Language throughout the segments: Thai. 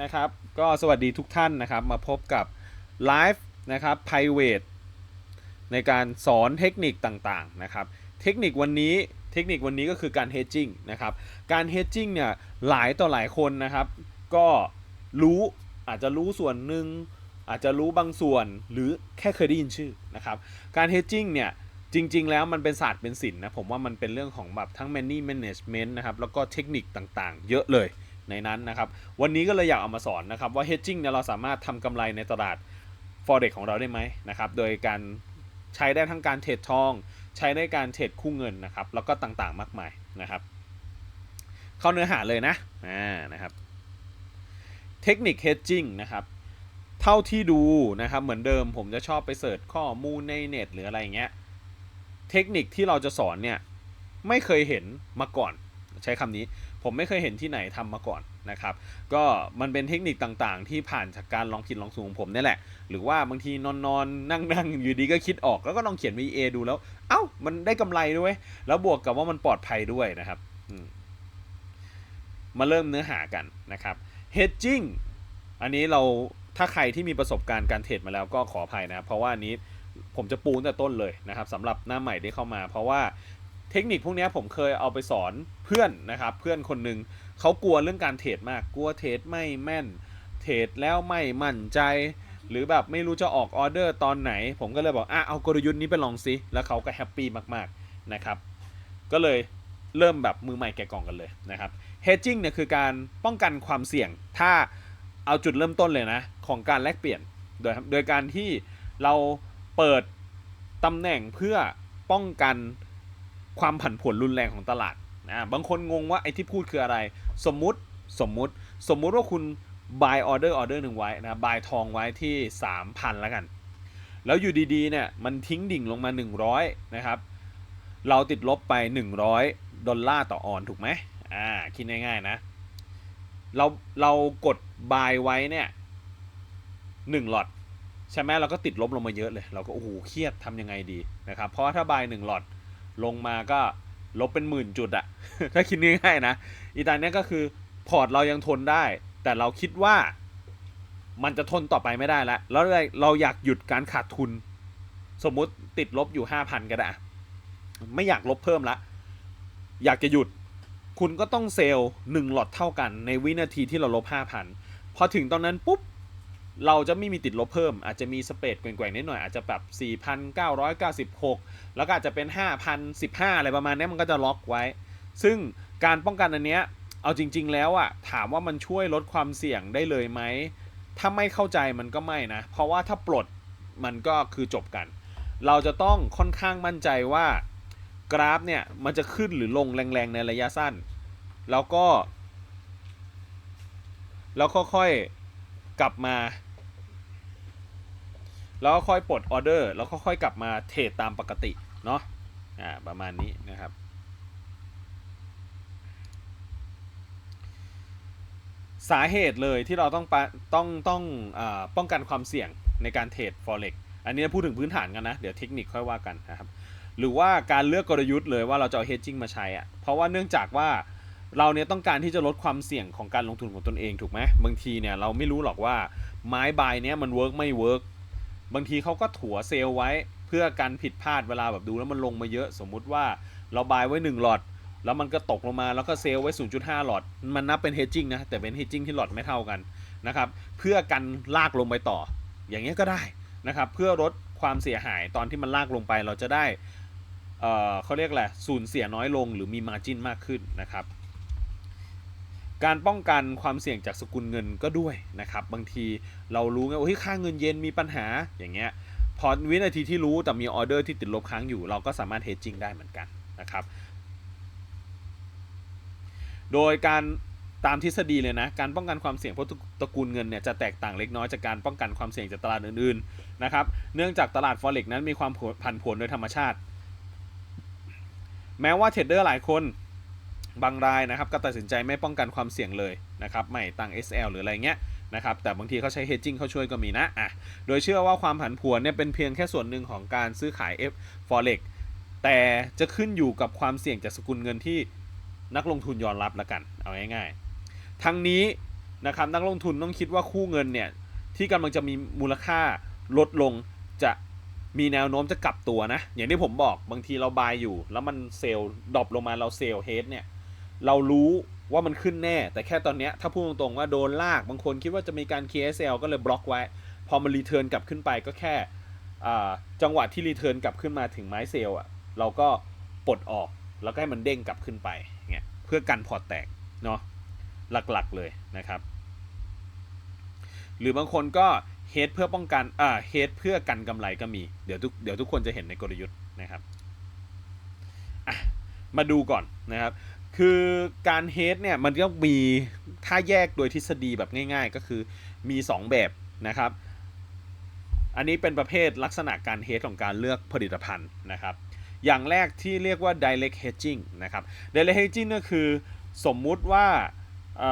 นะครับ ก็สวัสดีทุกท่านนะครับ มาพบกับไลฟ์นะครับ private ในการสอนเทคนิคต่างๆนะครับ เทคนิควันนี้เทคนิควันนี้ก็คือการ hedging นะครับ การ hedging เนี่ยหลายต่อหลายคนนะครับ ก็รู้อาจจะรู้ส่วนหนึ่งอาจจะรู้บางส่วนหรือแค่เคยได้ยินชื่อนะครับ การ hedging เนี่ยจริง ๆ แล้วมันเป็นศาสตร์เป็นศิลป์นะ ผมว่ามันเป็นเรื่องของแบบทั้ง money management นะครับ แล้วก็เทคนิคต่างๆ เยอะเลย ในนั้นนะครับ วันนี้ก็เลยอยากเอามาสอนนะครับว่า hedging เนี่ยเราสามารถทำกำไรในตลาด forex ของเราได้ไหมนะครับ โดยการใช้ได้ทั้งการเทรดทอง ใช้ในการเทรดคู่เงินนะครับ แล้วก็ต่างๆมากมายนะครับ เข้าเนื้อหาเลยนะอ่านะครับเทคนิค hedging นะครับเท่าที่ดูนะครับเหมือนเดิมผมจะชอบไปเสิร์ชข้อมูลในเน็ตหรืออะไรอย่างเงี้ยเทคนิคที่เราจะสอนเนี่ยไม่เคยเห็นมาก่อน ใช้คำนี้ ผมไม่เคยเห็นที่ไหนทำมาก่อนนะครับก็มันเป็นเทคนิคต่างๆ ที่ผ่านจากการลองผิดลองสูงของผมนี่แหละ หรือว่าบางทีนอนๆนนั่งๆ อยู่ดีก็คิดออกแล้วก็ลองเขียน VA ดูแล้ว เอ้า มันได้กำไรด้วย แล้วบวกกับว่ามันปลอดภัยด้วยนะครับมาเริ่มเนื้อหากันนะครับ hedging อันนี้เราถ้าใครที่มีประสบการณ์การเทรดมาแล้วก็ขออภัยนะครับเพราะว่าอันนี้ผมจะปูตั้งแต่ต้นเลยนะครับสำหรับหน้าใหม่ที่เข้ามา เพราะว่า เทคนิคพวกนี้ผมเคยเอาไปสอนเพื่อนนะครับ เพื่อนคนหนึ่งเขากลัวเรื่องการเทรดมาก กลัวเทรดไม่แม่น เทรดแล้วไม่มั่นใจ หรือแบบไม่รู้จะออกออเดอร์ตอนไหน ผมก็เลยบอกอะเอากลยุทธ์นี้ไปลองซิแล้วเขาก็แฮปปี้มากๆนะครับ ก็เลยเริ่มแบบมือใหม่แกะกล่องกันเลยนะครับ hedging เนี่ยคือการป้องกันความเสี่ยง ถ้าเอาจุดเริ่มต้นเลยนะ ของการแลกเปลี่ยน โดยโดยการที่เราเปิดตำแหน่งเพื่อป้องกัน ความผันผวนรุนแรงของตลาดนะบางคนงงว่าไอ้ที่พูดคืออะไร สมมุติสมมุติสมมุติว่าคุณ buy order order หนึ่งไว้นะ buy ทองไว้ที่ 3,000แล้วกัน แล้วอยู่ดีๆเนี่ยมันทิ้งดิ่งลงมา 100นะครับเราติดลบไป 100 ดอลลาร์ต่อออนถูกไหมอ่าคิดง่ายๆนะ เราเรากด buy ไว้เนี่ยหนึ่งหลอดใช่ไหมเราก็ติดลบลงมาเยอะเลย เราก็โอ้โหเครียดทำยังไงดีนะครับเพราะถ้า buy หนึ่งหลอด ลงมาก็ลบเป็นหมื่นจุดอะ ถ้าคิดง่ายๆนะ อีตาเนี้ยก็คือพอร์ตเรายังทนได้ แต่เราคิดว่ามันจะทนต่อไปไม่ได้แล้ว แล้วเราอยากหยุดการขาดทุน สมมุติติดลบอยู่5,000ก็ได้ ไม่อยากลบเพิ่มละ อยากจะหยุด คุณก็ต้องเซลล์หนึ่งหลอดเท่ากันในวินาทีที่เราลบ5,000พอถึงตอนนั้นปุ๊บ เราจะไม่มีติดลบเพิ่ม อาจจะมีสเปดแกว่งๆนิดหน่อยอาจจะแบบ 4,996 แล้วก็อาจจะเป็น 5,015 อะไรประมาณนี้มันก็จะล็อกไว้ ซึ่งการป้องกันอันเนี้ยเอาจริง ๆ แล้วอะถามว่ามันช่วยลดความเสี่ยงได้เลยไหม ถ้าไม่เข้าใจมันก็ไม่นะ เพราะว่าถ้าปลดมันก็คือจบกัน เราจะต้องค่อนข้างมั่นใจว่ากราฟเนี่ยมันจะขึ้นหรือลงแรงๆในระยะสั้น แล้วก็ แล้วค่อย กลับมา แล้วค่อยปลดออเดอร์แล้วก็ค่อยกลับมาเทรดตามปกติเนาะอ่าประมาณนี้นะครับสาเหตุเลยที่เราต้องปะต้องต้องอป้องกันความเสี่ยงในการเทรด forex อันนี้พูดถึงพื้นฐานกันนะ เดี๋ยวเทคนิคค่อยว่ากันนะครับ หรือว่าการเลือกกลยุทธ์เลยว่าเราจะเอา hedging มาใช้อะเพราะว่าเนื่องจากว่า เราเนี่ยต้องการที่จะลดความเสี่ยงของการลงทุนของตนเองถูกไหมบางทีเนี่ยเราไม่รู้หรอกว่าไม้บายเนี้ยมันเวิร์กไม่เวิร์กบางทีเขาก็ถัวเซลไว้เพื่อการผิดพลาดเวลาแบบดูแล้วมันลงมาเยอะ สมมุติว่าเราบายไว้ 1 หลอด แล้วมันก็ตกลงมาแล้วก็เซลไว้ 0.5 หลอด มันนับเป็น hedging นะแต่เป็น hedging ที่หลอดไม่เท่ากันนะครับเพื่อกันลากลงไปต่อ อย่างเงี้ยก็ได้นะครับเพื่อลดความเสียหายตอนที่มันลากลงไปเราจะได้เเขาเรียกแหละสูญเสียน้อยลงหรือมี margin มากขึ้นนะครับ การป้องกันความเสี่ยงจากสกุลเงินก็ด้วยนะครับ บางทีเรารู้ไงว่าเฮ้ยค่าเงินเยนมีปัญหาอย่างเงี้ยพอวินาทีที่รู้แต่มีออเดอร์ที่ติดลบค้างอยู่ เราก็สามารถ hedging ได้เหมือนกันนะครับ โดยการตามทฤษฎีเลยนะ การป้องกันความเสี่ยงเพราะตระกูลเงินเนี่ยจะแตกต่างเล็กน้อยจากการป้องกันความเสี่ยงจากตลาดอื่นๆนะครับ เนื่องจากตลาด forex นั้นมีความผันผวนโดยธรรมชาติ แม้ว่าเทรดเดอร์หลายคน บางรายนะครับก็ตัดสินใจไม่ป้องกันความเสี่ยงเลยนะครับไม่ตั้ง SL หรืออะไรเงี้ยนะครับแต่บางทีเขาใช้ hedging เขาช่วยก็มีนะอะโดยเชื่อว่าความผันผวนเนี่ยเป็นเพียงแค่ส่วนหนึ่งของการซื้อขาย F forex แต่จะขึ้นอยู่กับความเสี่ยงจากสกุลเงินที่นักลงทุนยอมรับละกันเอาง่ายๆ ทั้งนี้นะครับนักลงทุนต้องคิดว่าคู่เงินเนี่ยที่กำลังจะมีมูลค่าลดลงจะมีแนวโน้มจะกลับตัวนะ อย่างที่ผมบอกบางทีเราบายอยู่ แล้วมันเซลล์ดรอปลงมาเราเซลล์เฮดเนี่ย เรารู้ว่ามันขึ้นแน่ แต่แค่ตอนนี้ถ้าพูดตรงๆว่าโดนลากบางคนคิดว่าจะมีการ KSL ก็เลยบล็อกไว้ พอมันรีเทิร์นกลับขึ้นไปก็แค่จังหวะที่รีเทิร์นกลับขึ้นมาถึงไม้เซลล์อะเราก็ปลดออกแล้วก็ให้มันเด้งกลับขึ้นไปเงี้ยเพื่อกันพอร์ตแตกเนาะหลักๆเลยนะครับ หรือบางคนก็เฮดเพื่อป้องกันอ่าเฮดเพื่อกันกำไรก็มีเดี๋ยวทุกเดี๋ยวทุกคนจะเห็นในกลยุทธ์นะครับมาดูก่อนนะครับ คือการเฮดเนี่ยมันก็มีถ้าแยกโดยทฤษฎีแบบง่าย ๆ ก็คือมี 2 แบบนะครับ อันนี้เป็นประเภทลักษณะการเฮดของการเลือกผลิตภัณฑ์นะครับ อย่างแรกที่เรียกว่า direct hedging นะครับ direct hedging ก็คือสมมุติว่าเ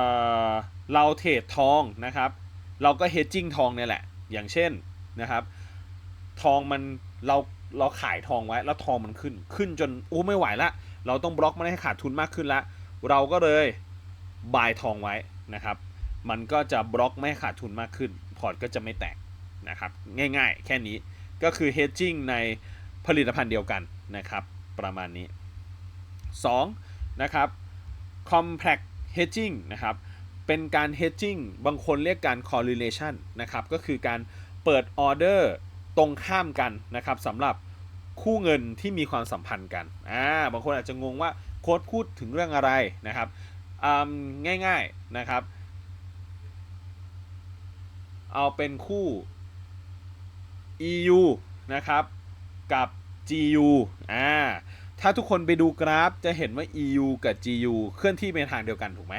เราเทรดทองนะครับ เราก็ hedging ทองเนี่ยแหละ อย่างเช่นนะครับ ทองมันเราเราขายทองไว้แล้วทองมันขึ้น ขึ้นจนโอ้ไม่ไหวละ เราต้องบล็อกมันให้ขาดทุนมากขึ้นละเราก็เลยบายทองไว้นะครับ มันก็จะบล็อกไม่ให้ขาดทุนมากขึ้น พอร์ตก็จะไม่แตกนะครับง่ายๆ แค่นี้ก็คือ hedging ในผลิตภัณฑ์เดียวกันนะครับ ประมาณนี้ 2. นะครับ complex hedging นะครับเป็นการ hedging บางคนเรียกการ correlation นะครับก็คือการเปิดออเดอร์ตรงข้ามกันนะครับสำหรับ คู่เงินที่มีความสัมพันธ์กันอ่าบางคนอาจจะงงว่าโค้ดพูดถึงเรื่องอะไรนะครับอืมง่ายๆนะครับ เอาเป็นคู่ EU นะครับกับ GU อ่าถ้าทุกคนไปดูกราฟจะเห็นว่า EU กับ GU เคลื่อนที่ไปในทางเดียวกันถูกไหม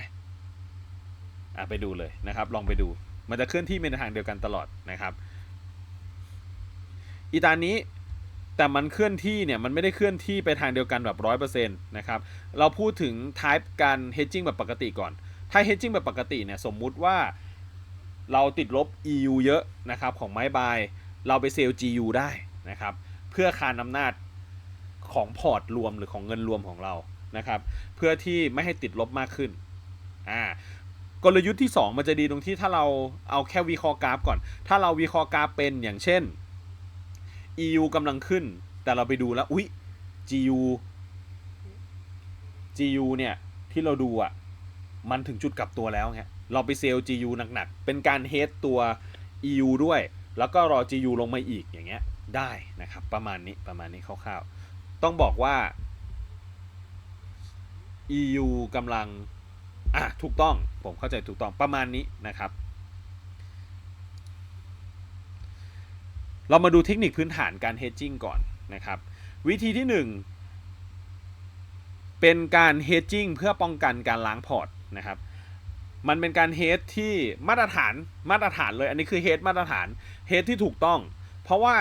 อะไปดูเลยนะครับ ลองไปดู มันจะเคลื่อนที่ไปในทางเดียวกันตลอดนะครับ อีตานี้ แต่มันเคลื่อนที่เนี่ยมันไม่ได้เคลื่อนที่ไปทางเดียวกันแบบร้อยเปอร์เซ็นต์นะครับ เราพูดถึง type การ hedging แบบปกติก่อน ถ้า hedging แบบปกติเนี่ยสมมุติว่าเราติดลบ EU เยอะนะครับของไม้บาย เราไปเซลล์ GU ได้นะครับ เพื่อคานอำนาจของพอร์ตรวมหรือของเงินรวมของเรานะครับ เพื่อที่ไม่ให้ติดลบมากขึ้นอ่ากลยุทธ์ที่ 2 มันจะดีตรงที่ถ้าเราเอาแค่วิเคราะห์กราฟก่อน ถ้าเราวิเคราะห์กราฟเป็นอย่างเช่น EU กำลังขึ้น แต่เราไปดูแล้ว อุ๊ย GU GU เนี่ย ที่เราดูอะ มันถึงจุดกลับตัวแล้วไงเราไปเซลล์ GU หนักๆ เป็นการเฮดตัว EU ด้วย แล้วก็รอ GU ลงมาอีกอย่างเงี้ย ได้นะครับ ประมาณนี้ ประมาณนี้คร่าวๆ ต้องบอกว่า EU กำลัง อะ ถูกต้อง ผมเข้าใจถูกต้อง ประมาณนี้นะครับ เรามาดูเทคนิคพื้นฐานการ hedging ก่อนนะครับ วิธีที่ 1 เป็นการ hedging เพื่อป้องกันการล้างพอร์ตนะครับ มันเป็นการ hedge ที่มาตรฐานมาตรฐานเลย อันนี้คือ hedge มาตรฐาน hedge ที่ถูกต้อง เพราะว่า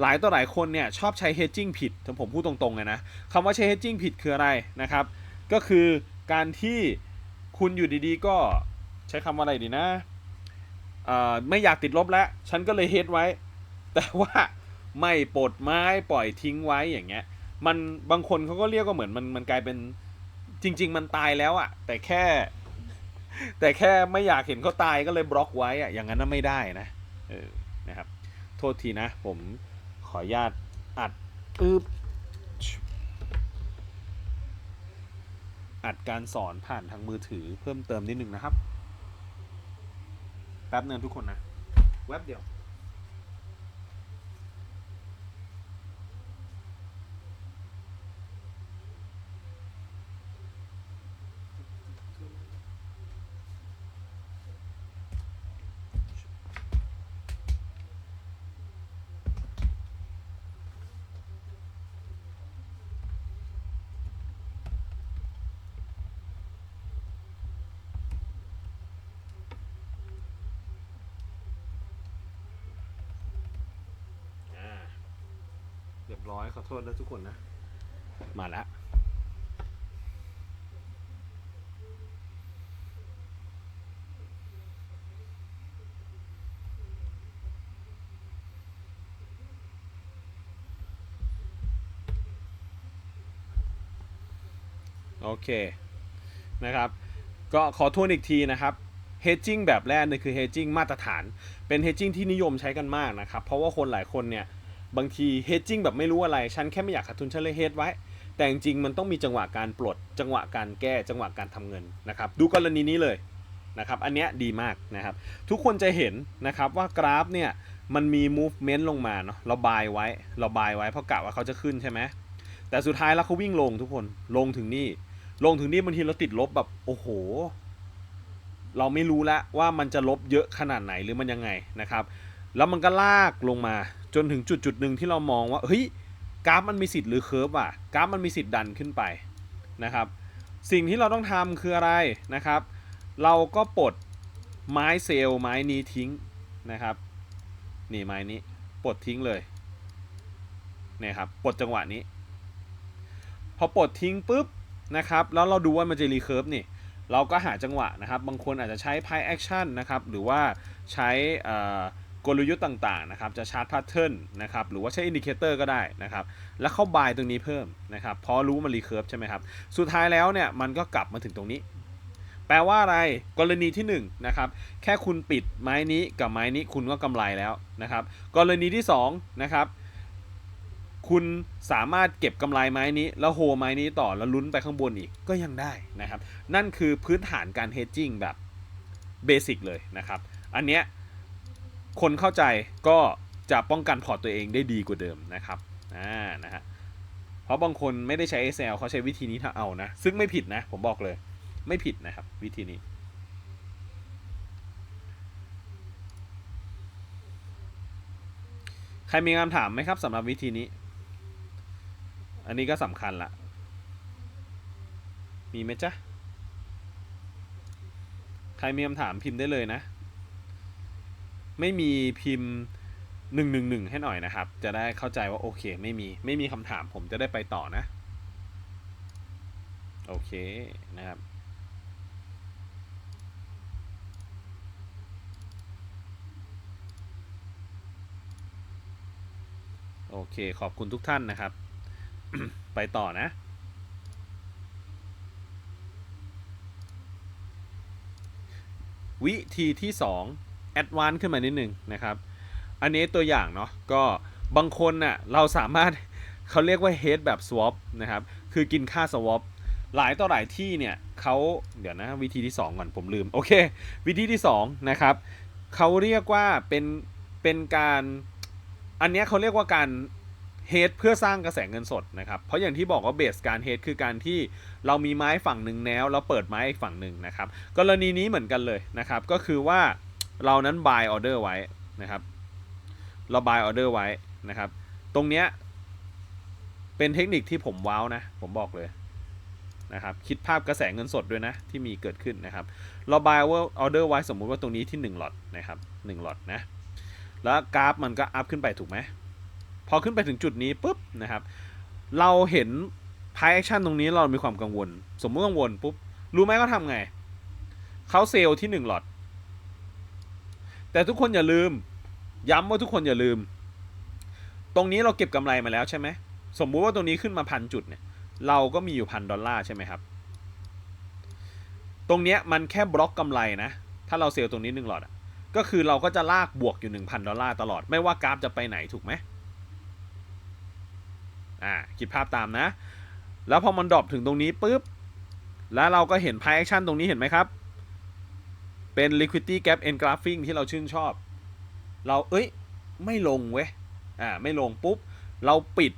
หลายต่อหลายคนเนี่ยชอบใช้ hedging ผิดถ้าผมพูดตรงๆเลยนะคำว่าใช้ hedging ผิดคืออะไรนะครับ ก็คือการที่คุณอยู่ดีๆ ก็ใช้คำว่าอะไรดีนะไม่อยากติดลบแล้ว ฉันก็เลย hedge ไว้ แต่ว่าไม่ปลดไม้ปล่อยทิ้งไว้อย่างเงี้ย มันบางคนเขาก็เรียกว่าเหมือนมันมันกลายเป็นจริง ๆ มันตายแล้วอะแต่แค่ แต่แค่ไม่อยากเห็นเขาตายก็เลยบล็อกไว้อะอย่างนั้นน่ะไม่ได้นะเออนะครับ โทษทีนะ ผมขออนุญาตอัดอึบอัดการสอนผ่านทางมือถือเพิ่มเติมนิดนึงนะครับ แป๊บนึงทุกคนนะ แวบเดียว อ่าเร้อยขอโทษนะทุกคนนะ มาแล้วโอเคนะครับก็ขอทวนอีกทีนะครับ hedging แบบแรกเนี่ยคือ hedging มาตรฐาน เป็น hedging ที่นิยมใช้กันมากนะครับ เพราะว่าคนหลายคนเนี่ย บางที hedging แบบไม่รู้อะไรฉันแค่ไม่อยากขาดทุนฉันเลย hedge ไว้ แต่จริงๆมันต้องมีจังหวะการปลด จังหวะการแก้จังหวะการทำเงินนะครับดูกรณีนี้เลยนะครับอันเนี้ยดีมากนะครับทุกคนจะเห็นนะครับว่ากราฟเนี่ยมันมี movement ลงมาเนาะเราบายไว้เราบายไว้เพราะกะว่าเขาจะขึ้นใช่ไหมแต่สุดท้ายแล้วเขาวิ่งลงทุกคนลงถึงนี่ ลงถึงนี่บางทีเราติดลบแบบโอ้โห เราไม่รู้แล้วว่ามันจะลบเยอะขนาดไหนหรือมันยังไงนะครับ แล้วมันก็ลากลงมา จนถึงจุดจุดหนึ่งที่เรามองว่าเฮ้ยกราฟมันมีสิทธิ์หรือเคิร์ฟอะกราฟมันมีสิทธิ์ดันขึ้นไปนะครับ สิ่งที่เราต้องทำคืออะไรนะครับ เราก็ปลดไม้เซลล์ไม้นี้ทิ้งนะครับ นี่ไม้นี้ปลดทิ้งเลยเนี่ยครับปลดจังหวะนี้ พอปลดทิ้งปุ๊บนะครับ แล้วเราดูว่ามันจะรีเคิร์ฟนี่เราก็หาจังหวะนะครับ บางคนอาจจะใช้ p i action นนะครับ หรือว่าใช้ กลยุทธ์ต่างๆนะครับจะชาร์ต pattern นนะครับหรือว่าใช้อินดิเคเตอร์ก็ได้นะครับแล้วเข้าบายตรงนี้เพิ่มนะครับเพราะรู้ว่ามันรีเคิร์ฟใช่ไหมครับสุดท้ายแล้วเนี่ยมันก็กลับมาถึงตรงนี้ แปลว่าอะไรกรณีที่1นงนะครับแค่คุณปิดไม้นี้กับไม้นี้คุณก็กำไรแล้วนะครับกรณีที่2นะครับคุณสามารถเก็บกำไรไม้นี้ แล้วโฮไม้นี้ต่อแล้วลุ้นไปข้างบนอีกก็ยังได้นะครับ นั่นคือพื้นฐานการเฮดจิ้งแบบเบสิกเลยนะครับ อันเนี้ย คนเข้าใจก็จะป้องกันพอร์ตตัวเองได้ดีกว่าเดิมนะครับอ่านะฮะเพราะบางคนไม่ได้ใช้ Excel เขาใช้วิธีนี้ถ้าเอานะ ซึ่งไม่ผิดนะ ผมบอกเลย ไม่ผิดนะครับ วิธีนี้ใครมีคำถามไหมครับสำหรับวิธีนี้ อันนี้ก็สำคัญละ มีไหมจ๊ะ ใครมีคำถามพิมพ์ได้เลยนะ ไม่มีพิมพ์หนึ่งหนึ่งหนึ่งให้หน่อยนะครับ จะได้เข้าใจว่าโอเคไม่มีไม่มีคำถามผมจะได้ไปต่อนะ โอเคนะครับโอเค ขอบคุณทุกท่านนะครับ ไปต่อนะ วิธีที่ 2 Advance ขึ้นมานิดหนึ่งนะครับ อันนี้ตัวอย่างเนาะก็บางคนน่ะเราสามารถเขาเรียกว่า head แบบ swap นะครับ คือกินค่า swap หลายต่อหลายที่เนี่ยเขาเดี๋ยวนะวิธีที่ 2 ก่อนผมลืม โอเค วิธีที่2นะครับเขาเรียกว่าเป็นเป็นการอันนี้เขาเรียกว่าการเฮดเพื่อสร้างกระแสเงินสดนะครับ เพราะอย่างที่บอกว่าเบสการเฮดคือการที่เรามีไม้ฝั่งหนึ่งแล้วแล้วเปิดไม้อีกฝั่งหนึ่งนะครับ กรณีนี้เหมือนกันเลยนะครับ ก็คือว่า เรานั้น buy order ไว้นะครับ เรา buy order ไว้นะครับ ตรงเนี้ยเป็นเทคนิคที่ผมว้าวนะ ผมบอกเลยนะครับ คิดภาพกระแสเงินสดด้วยนะ ที่มีเกิดขึ้นนะครับ เรา buy order ไว้สมมุติว่าตรงนี้ที่1หลอดนะครับ1หลอดนะ แล้วกราฟมันก็อัพขึ้นไปถูกไหมพอขึ้นไปถึงจุดนี้ปุ๊บนะครับ เราเห็น price action ตรงนี้เรามีความกังวล สมมติกังวลปุ๊บ รู้ไหมเขาทำไง เขาเซลล์ที่1หลอด แต่ทุกคนอย่าลืม ย้ำว่าทุกคนอย่าลืม ตรงนี้เราเก็บกำไรมาแล้วใช่ไหมสมมุติว่าตรงนี้ขึ้นมาพันจุดเนี่ยเราก็มีอยู่พันดอลลาร์ใช่ไหมครับ ตรงเนี้ยมันแค่บล็อกกำไรนะ ถ้าเราเซลล์ตรงนี้1หลอดอะก็คือเราก็จะลากบวกอยู่ 1,000 ดอลลาร์ตลอด ไม่ว่ากราฟจะไปไหนถูกไหมอ่าคิดภาพตามนะ แล้วพอมันดรอปถึงตรงนี้ปุ๊บ แล้วเราก็เห็น price action ตรงนี้เห็นไหมครับ เป็น liquidity gap engraphing ที่เราชื่นชอบ เราเอ้ย ไม่ลงเว้ย อ่า ไม่ลงปุ๊บ เราปิด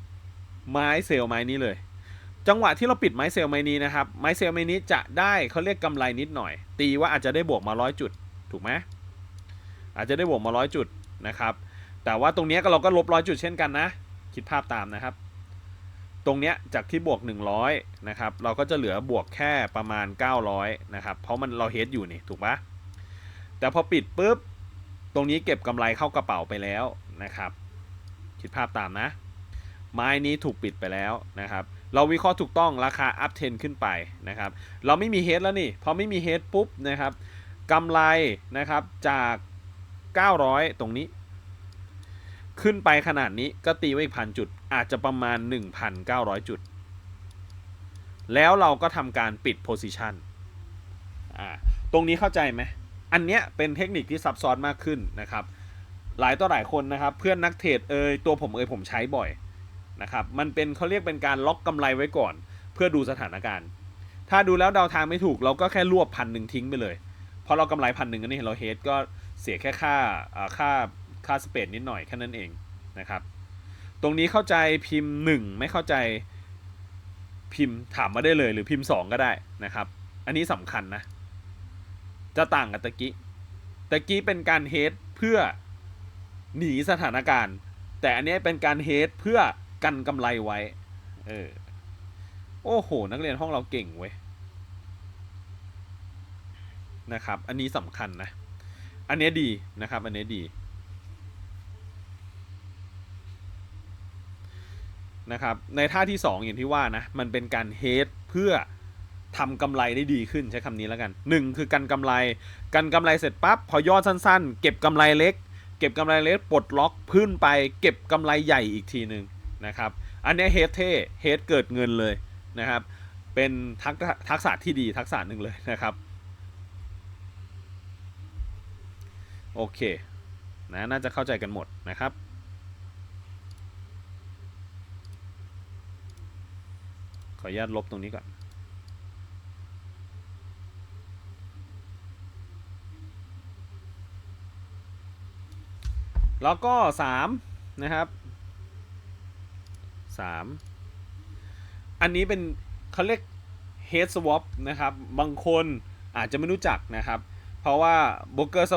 ไม้เซลล์ไม้นี้เลย จังหวะที่เราปิดไม้เซลล์ไม้นี้นะครับ ไม้เซลล์ไม้นี้จะได้เขาเรียกกำไรนิดหน่อย ตีว่าอาจจะได้บวกมาร้อยจุด ถูกไหมอาจจะได้บวกมาร้อยจุดนะครับ แต่ว่าตรงเนี้ยก็เราก็ลบร้อยจุดเช่นกันนะ คิดภาพตามนะครับ ตรงเนี้ยจากที่บวก 100นะครับ เราก็จะเหลือบวกแค่ประมาณ 900นะครับ เพราะมันเราเฮดอยู่นี่ ถูกปะ แต่พอปิดปุ๊บ ตรงนี้เก็บกำไรเข้ากระเป๋าไปแล้วนะครับ คิดภาพตามนะ ไม้นี้ถูกปิดไปแล้วนะครับ เราวิเคราะห์ถูกต้องราคาอัพเทนขึ้นไปนะครับ เราไม่มีเฮดแล้วนี่ พอไม่มีเฮดปุ๊บนะครับกำไรนะครับจาก 900 ตรงนี้ ขึ้นไปขนาดนี้ก็ตีไว้อีกพันจุด อาจจะประมาณ 1,900 จุด แล้วเราก็ทำการปิดโพซิชันอ่าตรงนี้เข้าใจไหม อันเนี้ยเป็นเทคนิคที่ซับซ้อนมากขึ้นนะครับ หลายต่อหลายคนนะครับ เพื่อนนักเทรดเอยตัวผมเอยผมใช้บ่อยนะครับ มันเป็นเขาเรียกเป็นการล็อกกำไรไว้ก่อน เพื่อดูสถานการณ์ ถ้าดูแล้วเดาทางไม่ถูกเราก็แค่รวบพันหนึ่งทิ้งไปเลยพอเรากำไรพันหนึ่งอันนี้เราเฮดก็เสียแค่ค่าค่าค่าสเปดนิดหน่อยแค่นั้นเองนะครับ ตรงนี้เข้าใจพิมพ์หนึ่งไม่เข้าใจพิมพ์ถามมาได้เลยหรือพิมพ์สองก็ได้นะครับ อันนี้สำคัญนะ จะต่างกับตะกี้ตะกี้เป็นการเฮดเพื่อหนีสถานการณ์ แต่อันนี้เป็นการเฮดเพื่อกันกำไรไว้ เออ โอ้โห นักเรียนห้องเราเก่งเว้ย นะครับ อันนี้สำคัญนะ อันนี้ดีนะครับ อันนี้ดีนะครับ ในท่าที่ 2 อย่างที่ว่านะ มันเป็นการเฮดเพื่อ ทำกำไรได้ดีขึ้นใช้คำนี้แล้วกัน 1 คือกันกำไร กันกำไรเสร็จปั๊บพอยอดสั้นๆ เก็บกำไรเล็ก เก็บกำไรเล็กปลดล็อกพื้นไป เก็บกำไรใหญ่อีกทีหนึ่งนะครับอันนี้เฮดเท่เฮดเกิดเงินเลยนะครับเป็นทักษทักษะที่ดีทักษะหนึ่งเลยนะครับโอเคนะน่าจะเข้าใจกันหมดนะครับขออนุญาตลบตรงนี้ก่อน แล้วก็3นะครับ3อันนี้เป็นเขาเรียก head swap นะครับ บางคนอาจจะไม่รู้จักนะครับ เพราะว่าโบรกเกอร์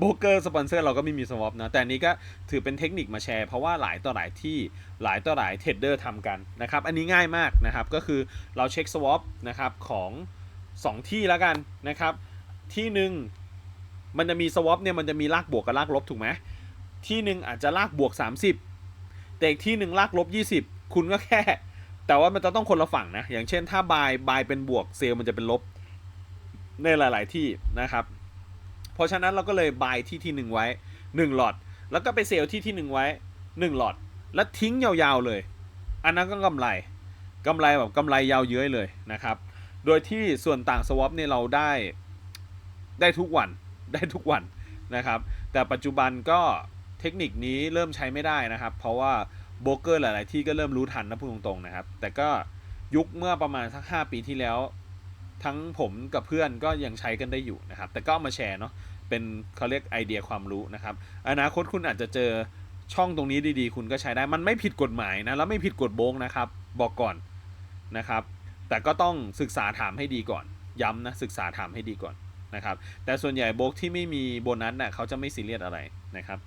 โบรกเกอร์สปอนเซอร์เราก็ไม่มี swap นะ แต่อันนี้ก็ถือเป็นเทคนิคมาแชร์ เพราะว่าหลายต่อหลายที่หลายต่อหลายเทรดเดอร์ทำกันนะครับ อันนี้ง่ายมากนะครับ ก็คือเราเช็ค swap นะครับของ 2 ที่แล้วกันนะครับ ที่หนึ่งมันจะมี swap เนี่ยมันจะมีลากบวกกับลากลบถูกไหม ที่หนึ่งอาจจะลากบวก 30 แต่อีกที่หนึ่งลากลบ 20 คุณก็แค่ แต่ว่ามันจะต้องคนละฝั่งนะ อย่างเช่นถ้าบายบายเป็นบวกเซลมันจะเป็นลบในหลาย ๆ ที่นะครับ เพราะฉะนั้นเราก็เลยบายที่ที่หนึ่งไว้ 1 หลอด แล้วก็ไปเซลที่ที่หนึ่งไว้ 1 หลอด แล้วทิ้งยาว ๆ เลย อันนั้นก็กำไรกำไรแบบกำไรยาวเย้ยเลยนะครับ โดยที่ส่วนต่างสวอปเนี่ยเราได้ได้ทุกวันได้ทุกวันนะครับ แต่ปัจจุบันก็ เทคนิคนี้เริ่มใช้ไม่ได้นะครับ เพราะว่าโบรกเกอร์หลาย ๆ ที่ก็เริ่มรู้ทันนะพูดตรง ๆ นะครับ แต่ก็ยุคเมื่อประมาณสัก 5 ปีที่แล้ว ทั้งผมกับเพื่อนก็ยังใช้กันได้อยู่นะครับ แต่ก็ามาแชร์เนาะเป็นเขาเรียกไอเดียความรู้นะครับ อนาคตคุณอาจจะเจอช่องตรงนี้ดี ๆ คุณก็ใช้ได้มันไม่ผิดกฎหมายนะแล้วไม่ผิดกฎโบงนะครับ บอกก่อนนะครับ แต่ก็ต้องศึกษาถามให้ดีก่อน ย้ำนะศึกษาถามให้ดีก่อนนะครับ แต่ส่วนใหญ่โบกที่ไม่มีโบนัสน่ะเขาจะไม่ซีเรียสอะไรนะครับ